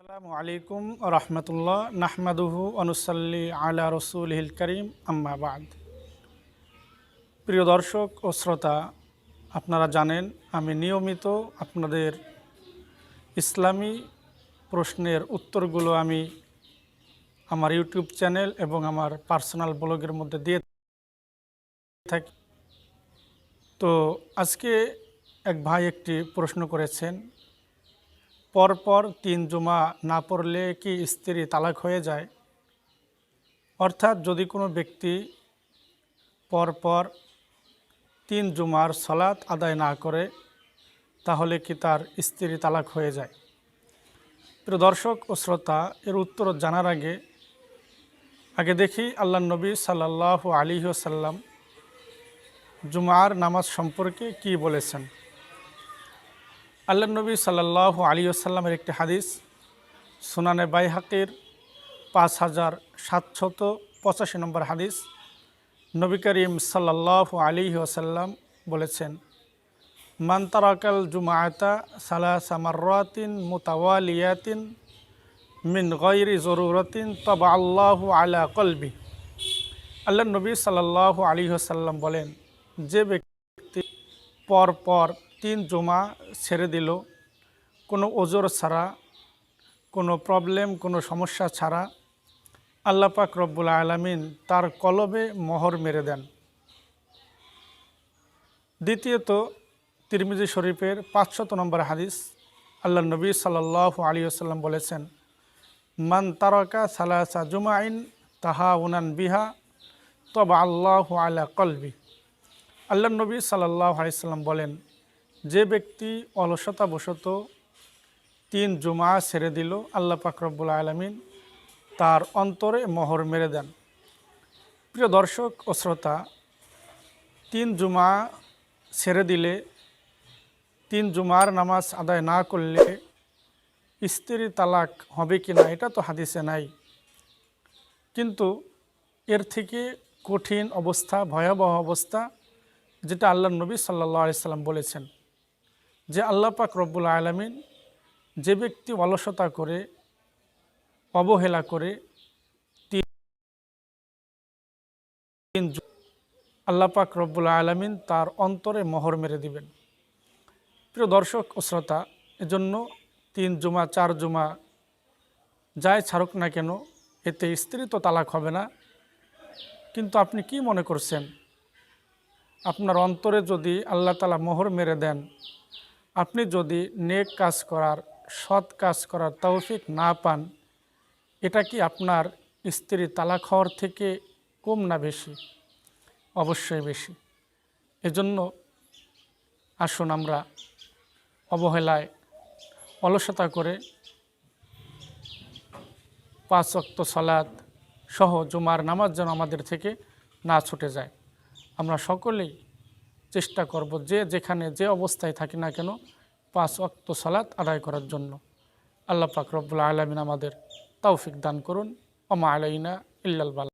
আসসালামু আলাইকুম রহমতুল্লাহ, নাহমাদুহু অনুসাল্লি আলা রসুল হিল করিম আম্মাবাদ প্রিয় দর্শক ও শ্রোতা, আপনারা জানেন, আমি নিয়মিত আপনাদের ইসলামী প্রশ্নের উত্তরগুলো আমি আমার ইউটিউব চ্যানেল এবং আমার পার্সোনাল ব্লগের মধ্যে দিয়ে থাকি। তো আজকে এক ভাই একটি প্রশ্ন করেছেন পরপর তিন জুমা না পড়লে কি স্ত্রী তালাক হয়ে যায়? অর্থাৎ যদি কোনো ব্যক্তি পরপর তিন জুমার সলাৎ আদায় না করে, তাহলে কি তার স্ত্রী তালাক হয়ে যায়? প্রিয় দর্শক ও শ্রোতা, এর উত্তর জানার আগে আগে দেখি আল্লাহ নবী সাল্লাহ আলী সাল্লাম জুমার নামাজ সম্পর্কে কি বলেছেন। আল্লাহ নবী সাল্লাহ আলী আসাল্লামের একটি হাদিস, সুনানে বাইহাকির পাঁচ হাজার সাতশত পঁচাশি নম্বর হাদিস, নবী করিম সাল্লাহ আলী আসাল্লাম বলেছেন মান্তারাকাল জুমায়তা সালাসা মার্রাতিন মুতাওয়ালিয়াতিন মিন গৈরি জরুরতিন তবা আল্লাহ আলা কলবি। আল্লাহ নবী সাল্লাহ আলী আসাল্লাম বলেন, যে ব্যক্তি পর পর তিন জমা ছেড়ে দিল। কোনো ওজোর ছাড়া, কোনো প্রবলেম, কোনো সমস্যা ছাড়া আল্লাহ পাক রব্বুল আলমিন তার কলবে মোহর মেরে দেন। দ্বিতীয়ত, তিরমিজি শরীফের পাঁচশত নম্বর হাদিস আল্লাহ নবী সাল্লাহ আলী আসাল্লাম বলেছেন, মান তারকা সালাসা জুমাইন তাহা উনান বিহা তবা আল্লাহ আলা কলবি। আল্লাহ নবী সাল্লাহ আলাইসাল্লাম বলেন যে ব্যক্তি অলসতাবশত তিন জুমা ছেড়ে দিল, আল্লাহ পাকরবুল আলমিন তার অন্তরে মোহর মেরে দেন। প্রিয় দর্শক ও শ্রোতা, তিন জুমা ছেড়ে দিলে, তিন জুমার নামাজ আদায় না করলে স্ত্রী তালাক হবে কি না, এটা তো হাদিসে নাই। কিন্তু এর থেকে কঠিন অবস্থা, ভয়াবহ অবস্থা, যেটা আল্লাহ নবী সাল্লাহ আলিয়াল্লাম বলেছেন। যে আল্লাহ পাক রব্বুল আলমিন যে ব্যক্তি অলসতা করে, অবহেলা করে, তিন আল্লাহ পাক রব্বুল আলমিন তার অন্তরে মোহর মেরে দিবেন। প্রিয় দর্শক ও শ্রোতা, এজন্য তিন জুমা, চার জুমা, যাই ছাড়ুক না কেন, এতে স্ত্রী তো তালাক হবে না। কিন্তু আপনি কি মনে করছেন? আপনার অন্তরে যদি আল্লাহ তালা মোহর মেরে দেন আপনি যদি নেক কাজ করার, সৎ কাজ করার তৌফিক না পান, এটা কি আপনার স্ত্রী তালাক হওয়ার থেকে কম না বেশি? অবশ্যই বেশি। এজন্য আসুন আমরা অবহেলায় অলসতা করে পাঁচ অক্ত সলাদ সহ জুমার নামাজ যেন আমাদের থেকে না ছুটে যায়। আমরা সকলেই চেষ্টা করব যে যেখানে যে অবস্থায় থাকি না কেন পাঁচ অক্ত সালাত আদায় করার জন্য। আল্লাহ পাক রব্বুল আলমিন আমাদের তৌফিক দান করুন। ওমা আলাইনা ইল্লাল বালা।